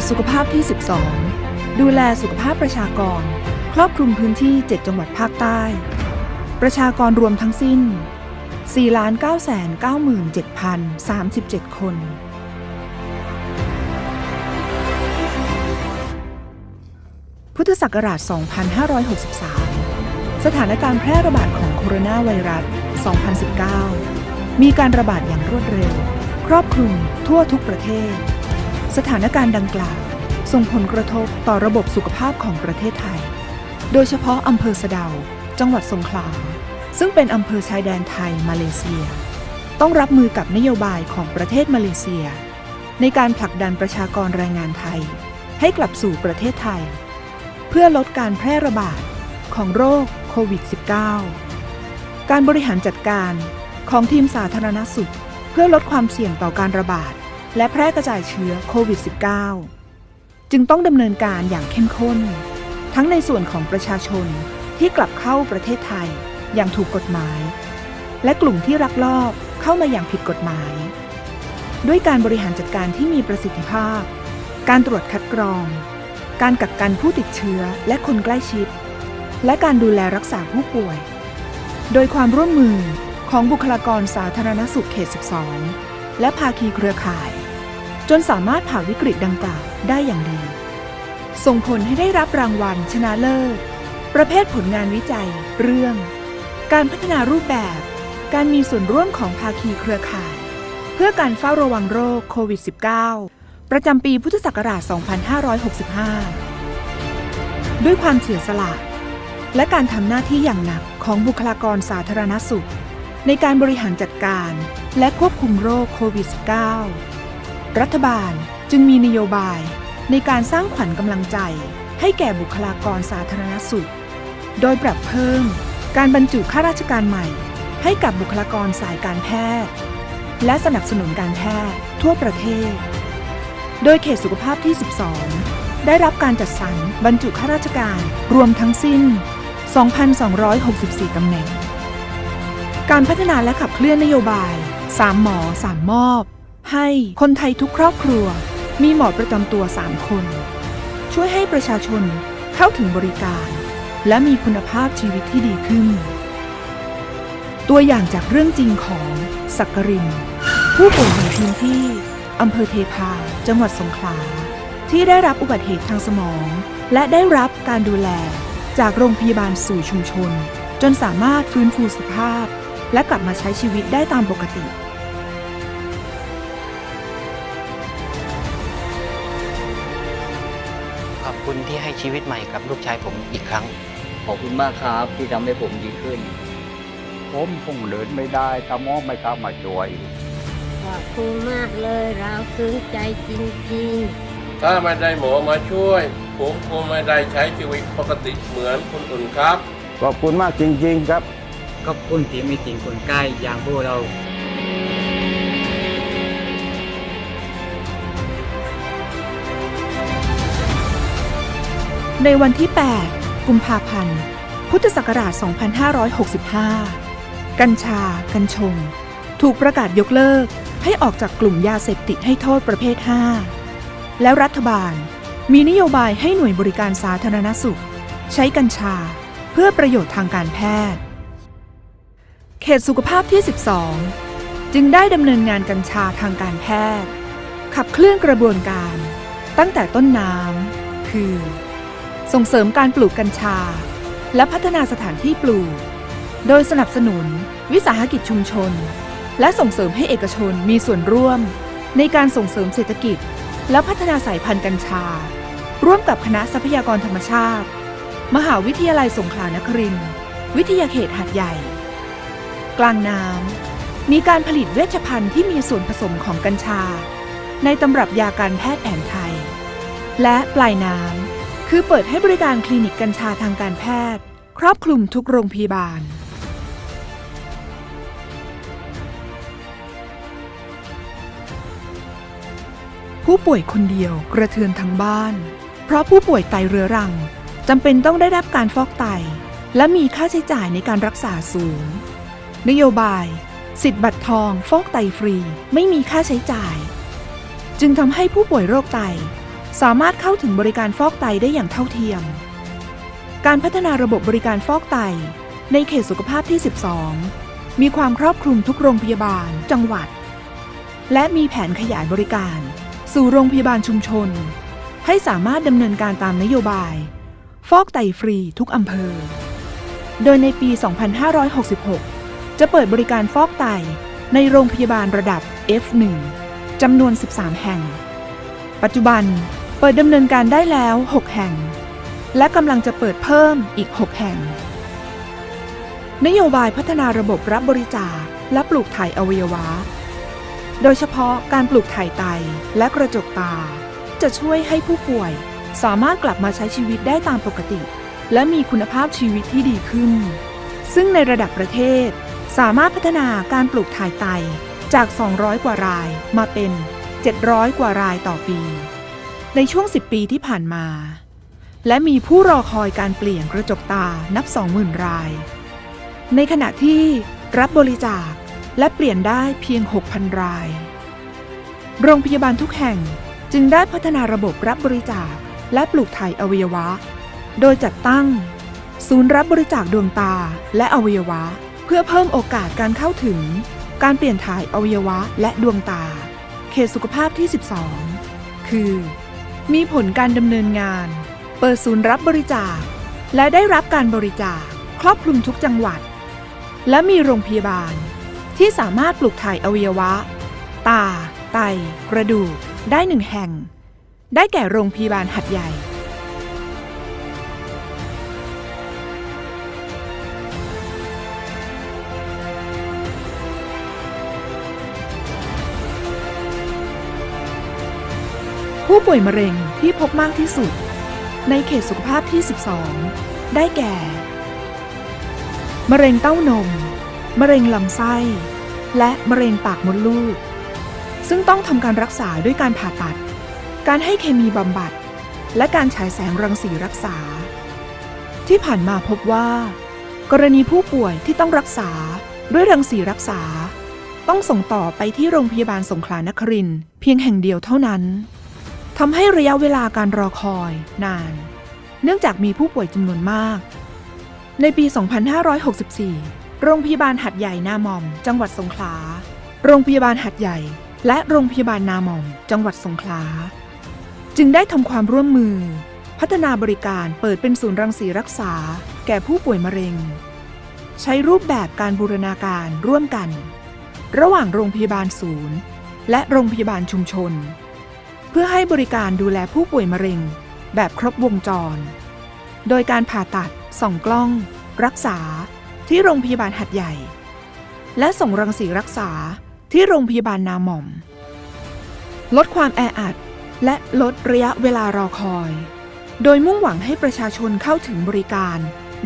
ตสุขภาพที่ 12 ดูแลสุขภาพประชากร ครอบคลุมพื้นที่ 7 จังหวัดภาคใต้ ประชากรรวมทั้งสิ้น 4,997,037 คน พุทธศักราช 2563 สถานการณ์แพร่ระบาดของโคโรนาไวรัส 2019 มีการระบาดอย่างรวดเร็ว ครอบคลุมทั่วทุกประเทศ สถานการณ์ดังกล่าวส่งผลกระทบต่อระบบสุขภาพของประเทศไทย โดยเฉพาะอำเภอสะเดา จังหวัดสงขลา ซึ่งเป็นอำเภอชายแดนไทยมาเลเซีย ต้องรับมือกับนโยบายของประเทศมาเลเซีย ในการผลักดันประชากรแรงงานไทย ให้กลับสู่ประเทศไทย เพื่อลดการแพร่ระบาดของโรคโควิด -19 การบริหารจัดการของทีมสาธารณสุข เพื่อลดความเสี่ยงต่อการระบาด และแพร่กระจายเชื้อโควิด -19 จึงต้องดำเนินการอย่างเข้มข้น ทั้งในส่วนของประชาชนที่กลับเข้าประเทศไทยอย่างถูกกฎหมาย และกลุ่มที่ลักลอบเข้ามาอย่างผิดกฎหมาย ด้วยการบริหารจัดการที่มีประสิทธิภาพ การตรวจคัดกรอง การกักกันผู้ติดเชื้อและคนใกล้ชิด และการดูแลรักษาผู้ป่วย โดยความร่วมมือของบุคลากรสาธารณสุขเขต 12 และภาคีเครือข่าย จนสามารถผ่าวิกฤตดังกล่าวได้อย่างดี ส่งผลให้ได้รับรางวัลชนะเลิศ ประเภทผลงานวิจัย เรื่อง การพัฒนารูปแบบ การมีส่วนร่วมของภาคีเครือข่าย เพื่อการเฝ้าระวังโรคโควิด -19 ประจำปีพุทธศักราช 2565 ด้วยความเสียสละและการทำหน้าที่อย่างหนักของบุคลากรสาธารณสุข ในการบริหารจัดการและควบคุมโรคโควิด -19 รัฐบาลจึงมีนโยบายในการสร้างขวัญกำลังใจ ให้แก่บุคลากรสาธารณสุข โดยปรับเพิ่มการบรรจุข้าราชการใหม่ ให้กับบุคลากรสายการแพทย์ และสนับสนุนการแพทย์ทั่วประเทศ โดยเขตสุขภาพที่ 12 ได้รับการจัดสรรบรรจุข้าราชการรวมทั้งสิ้น 2,264 ตำแหน่ง การพัฒนาและขับเคลื่อนนโยบาย 3 หมอ 3 มอบ ให้คนไทยทุกครอบครัว มีหมอประจำตัว 3 คน ช่วยให้ประชาชนเข้าถึงบริการ และมีคุณภาพชีวิตที่ดีขึ้น ตัวอย่างจากเรื่องจริงของสักกริน ผู้ป่วยในพื้นที่อำเภอเทพา จังหวัดสงขลา ที่ได้รับอุบัติเหตุทางสมอง และได้รับการดูแลจากโรงพยาบาลสู่ชุมชน จนสามารถฟื้นฟูสภาพ และกลับมาใช้ชีวิตได้ตามปกติ ที่ให้ชีวิตใหม่กับลูกชายผมอีกครั้ง ขอบคุณมากครับที่ทำให้ผมดีขึ้น ผมคงเดินไม่ได้ถ้าหมอไม่เข้ามาช่วย ขอบคุณมากเลยเราซึ้งใจจริงๆถ้าไม่ได้หมอมาช่วย ผมคงไม่ได้ใช้ชีวิตปกติเหมือนคนอื่นครับ ขอบคุณมากจริง ๆ ครับ ขอบคุณที่มีสิ่งคนใกล้อย่างพวกเรา ในวันที่ 8 กุมภาพันธ์ พุทธศักราช 2565 กัญชา กัญชง ถูกประกาศยกเลิกให้ออกจากกลุ่มยาเสพติดให้โทษประเภท 5 แล้วรัฐบาลมีนโยบายให้หน่วยบริการสาธารณสุข ใช้กัญชาเพื่อประโยชน์ทางการแพทย์ เขตสุขภาพที่ 12 จึงได้ดำเนินงานกัญชาทางการแพทย์ ขับเคลื่อนกระบวนการ ตั้งแต่ต้นน้ำคือ ส่งเสริมการปลูกกัญชา และพัฒนาสถานที่ปลูก โดยสนับสนุน วิสาหกิจชุมชน และส่งเสริมให้เอกชนมีส่วนร่วม ในการส่งเสริมเศรษฐกิจ และพัฒนาสายพันธุ์กัญชา ร่วมกับคณะทรัพยากรธรรมชาติ มหาวิทยาลัยสงขลานครินทร์วิทยาเขตหัดใหญ่ กลางน้ำมีการผลิตเวชภัณฑ์ที่มีส่วนผสมของกัญชา ในตำรับยาการแพทย์แผนไทย และปลายน้ำ คือเปิดให้บริการคลินิกกัญชาทางการแพทย์ ครอบคลุมทุกโรงพยาบาล ผู้ป่วยคนเดียวกระเทือนทั้งบ้าน เพราะผู้ป่วยไตเรื้อรังจำเป็นต้องได้รับการฟอกไต และมีค่าใช้จ่ายในการรักษาสูง นโยบาย สิทธิ์บัตรทอง ฟอกไตฟรีไม่มีค่าใช้จ่าย จึงทำให้ผู้ป่วยโรคไต สามารถเข้าถึงบริการฟอกไตได้อย่างเท่าเทียม การพัฒนาระบบบริการฟอกไต ในเขตสุขภาพที่ 12 มีความครอบคลุมทุกโรงพยาบาล จังหวัด และมีแผนขยายบริการ สู่โรงพยาบาลชุมชน ให้สามารถดำเนินการตามนโยบาย ฟอกไตฟรีทุกอำเภอ โดยในปี 2566 จะเปิดบริการฟอกไตในโรงพยาบาลระดับ F1 จำนวน 13 แห่ง ปัจจุบัน เปิดดำเนินการได้แล้ว 6 แห่ง และกำลังจะเปิดเพิ่มอีก 6 แห่ง นโยบายพัฒนาระบบรับบริจาคและปลูกถ่ายอวัยวะ โดยเฉพาะการปลูกถ่ายไตและกระจกตา จะช่วยให้ผู้ป่วยสามารถกลับมาใช้ชีวิตได้ตามปกติ และมีคุณภาพชีวิตที่ดีขึ้น ซึ่งในระดับประเทศ สามารถพัฒนาการปลูกถ่ายไตจาก 200 กว่ารายมาเป็น 700 กว่ารายต่อปี ในช่วง 10 ปีที่ผ่านมา และมีผู้รอคอยการเปลี่ยนกระจกตานับ 20,000 ราย ในขณะที่รับบริจาคและเปลี่ยนได้เพียง 6,000 ราย โรงพยาบาลทุกแห่งจึงได้พัฒนาระบบรับบริจาคและปลูกถ่ายอวัยวะ โดยจัดตั้ง ศูนย์รับบริจาคดวงตาและอวัยวะ เพื่อเพิ่มโอกาสการเข้าถึง การเปลี่ยนถ่ายอวัยวะและดวงตา เขตสุขภาพที่ 12 คือ มีผลการดำเนินงาน เปิดศูนย์รับบริจาค และได้รับการบริจาคครอบคลุมทุกจังหวัด และมีโรงพยาบาล ที่สามารถปลูกถ่ายอวัยวะ ตา ไต กระดูก ได้หนึ่งแห่ง ได้แก่โรงพยาบาลหัดใหญ่ ผู้ป่วยมะเร็งที่พบมากที่สุด ในเขตสุขภาพที่ 12 ได้แก่ มะเร็งเต้านม มะเร็งลำไส้ และมะเร็งปากมดลูก ซึ่งต้องทำการรักษาด้วยการผ่าตัด การให้เคมีบำบัด และการฉายแสงรังสีรักษา ที่ผ่านมาพบว่า กรณีผู้ป่วยที่ต้องรักษาด้วยรังสีรักษา ต้องส่งต่อไปที่โรงพยาบาลสงขลานครินเพียงแห่งเดียวเท่านั้น ทำให้ระยะเวลาการรอคอยนาน เนื่องจากมีผู้ป่วยจำนวนมาก ในปี 2564 โรงพยาบาลหัดใหญ่นาหม่อม จังหวัดสงขลา โรงพยาบาลหัดใหญ่ และโรงพยาบาลนาหม่อม จังหวัดสงขลา จึงได้ทำความร่วมมือ พัฒนาบริการเปิดเป็นศูนย์รังสีรักษา แก่ผู้ป่วยมะเร็ง ใช้รูปแบบการบูรณาการร่วมกัน ระหว่างโรงพยาบาลศูนย์ และโรงพยาบาลชุมชน เพื่อให้บริการดูแลผู้ป่วยมะเร็ง แบบครบวงจร โดยการผ่าตัด ส่องกล้อง รักษาที่โรงพยาบาลหัดใหญ่ และส่งรังสีรักษาที่โรงพยาบาลนาหม่อม ลดความแออัด และลดระยะเวลารอคอย โดยมุ่งหวังให้ประชาชนเข้าถึงบริการ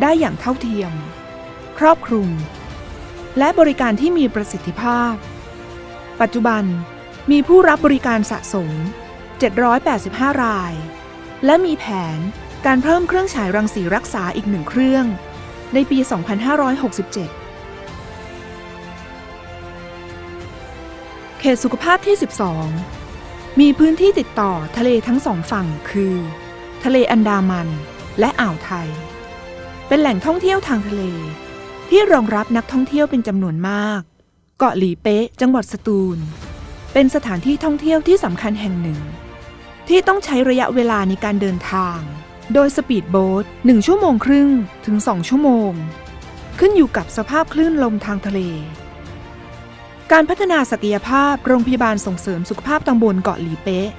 ได้อย่างเท่าเทียม ครอบคลุม และบริการที่มีประสิทธิภาพ ปัจจุบันมีผู้รับบริการสะสม 785 ราย และมีแผนการเพิ่มเครื่องฉายรังสีรักษาอีกหนึ่งเครื่อง ในปี 2567 เขตสุขภาพที่ 12 มีพื้นที่ติดต่อทะเลทั้งสองฝั่งคือ ทะเลอันดามันและอ่าวไทย เป็นแหล่งท่องเที่ยวทางทะเล ที่รองรับนักท่องเที่ยวเป็นจำนวนมาก เกาะหลีเป๊ะ จังหวัดสตูล เป็นสถานที่ท่องเที่ยวที่สำคัญแห่งหนึ่ง ที่ต้องใช้ระยะเวลาในการเดินทาง โดยสปีดโบ๊ท1ชั่วโมงครึ่งถึง 2 ชั่วโมง ขึ้นอยู่กับสภาพคลื่นลมทางทะเล การพัฒนาศักยภาพโรงพยาบาลส่งเสริมสุขภาพตำบลเกาะหลีเป๊ะ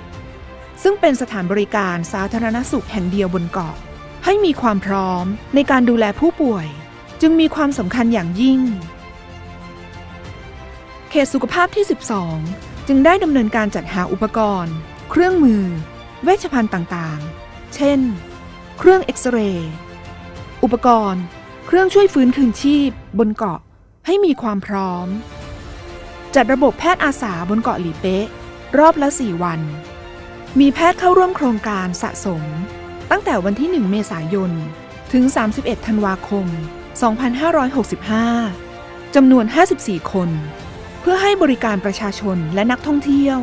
ซึ่งเป็นสถานบริการสาธารณสุขแห่งเดียวบนเกาะ ให้มีความพร้อมในการดูแลผู้ป่วย จึงมีความสำคัญอย่างยิ่ง เขตสุขภาพที่ 12 จึงได้ดำเนินการจัดหาอุปกรณ์ เครื่องมือ เวชภัณฑ์ต่างๆ เช่น เครื่องเอ็กซเรย์ อุปกรณ์ เครื่องช่วยฟื้นคืนชีพ บนเกาะให้มีความพร้อม จัดระบบแพทย์อาสาบนเกาะหลีเป๊ะ รอบละ 4 วัน มีแพทย์เข้าร่วมโครงการสะสม ตั้งแต่วันที่ 1 เมษายน ถึง 31 ธันวาคม 2565 จำนวน 54 คน เพื่อให้บริการประชาชนและนักท่องเที่ยว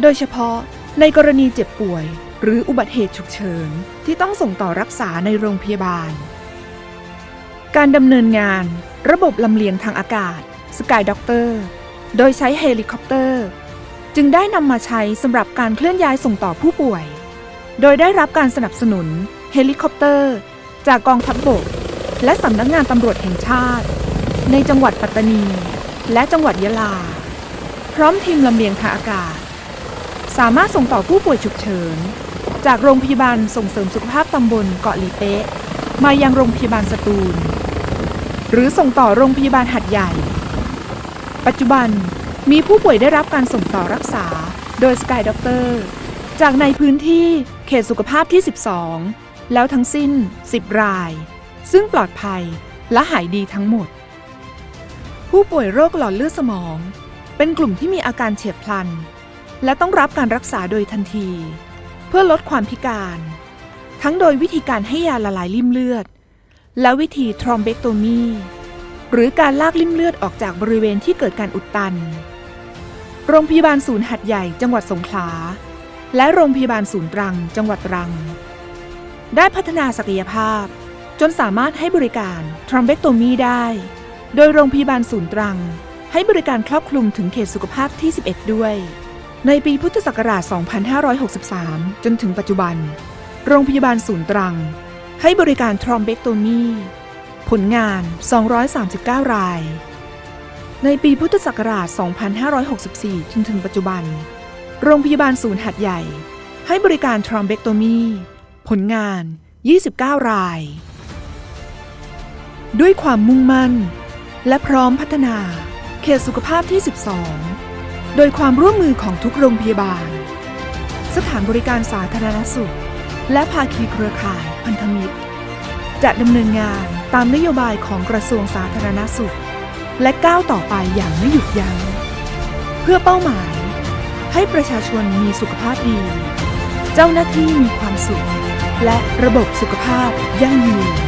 โดยเฉพาะในกรณีเจ็บป่วย หรืออุบัติเหตุฉุกเฉินที่ต้องส่งต่อรักษาในโรงพยาบาล การดำเนินงาน ระบบลำเลียงทางอากาศสกายด็อกเตอร์โดยใช้เฮลิคอปเตอร์ จึงได้นำมาใช้สำหรับการเคลื่อนย้ายส่งต่อผู้ป่วย โดยได้รับการสนับสนุนเฮลิคอปเตอร์ จากกองทัพบบก และสำนักงานตำรวจแห่งชาติ ในจังหวัดปัตตานี และจังหวัดยะลา พร้อมทีมลำเลียงทางอากาศ สามารถส่งต่อผู้ป่วยฉุกเฉิน จากโรงพยาบาลส่งเสริมสุขภาพตำบลเกาะหลีเป๊ะ มายังโรงพยาบาลสตูล หรือส่งต่อโรงพยาบาลหัดใหญ่ ปัจจุบันมีผู้ป่วยได้รับการส่งต่อรักษา โดยสกายด็อกเตอร์จากในพื้นที่เขตสุขภาพที่ 12 แล้วทั้งสิ้น 10 ราย ซึ่งปลอดภัยและหายดีทั้งหมด ผู้ป่วยโรคหลอดเลือดสมอง เป็นกลุ่มที่มีอาการเฉียบพลัน และต้องรับการรักษาโดยทันที เพื่อลดความพิการ ทั้งโดยวิธีการให้ยาละลายริ่มเลือด และวิธีทรอมเบกโตมี หรือการลากลิ่มเลือดออกจากบริเวณที่เกิดการอุดตัน โรงพยาบาลศูนย์หัดใหญ่จังหวัดสงขลา และโรงพยาบาลศูนย์ตรัง จังหวัดตรัง ได้พัฒนาศักยภาพ จนสามารถให้บริการทรอมเบกโตมีได้ โดยโรงพยาบาลศูนย์ตรัง ให้บริการครอบคลุมถึงเขตสุขภาพที่ 11 ด้วย ในปีพุทธศักราช 2563 จนถึงปัจจุบัน โรงพยาบาลศูนย์ตรัง ให้บริการทรอมเบกโตมี ผลงาน 239 ราย ในปีพุทธศักราช 2564 จนถึงปัจจุบัน โรงพยาบาลศูนย์หัดใหญ่ ให้บริการทรอมเบกโตมี ผลงาน 29 ราย ด้วยความมุ่งมั่น และพร้อมพัฒนา เขตสุขภาพที่ 12 โดยความร่วมมือของทุกโรงพยาบาล สถานบริการสาธารณสุข และภาคีเครือข่ายพันธมิตร จะดำเนินงานตามนโยบายของกระทรวงสาธารณสุข และก้าวต่อไปอย่างไม่หยุดยัง้ง เพื่อเป้าหมาย ให้ประชาชนมีสุขภาพดี เจ้าหน้าที่มีความสุข และระบบสุขภาพยั่งยืน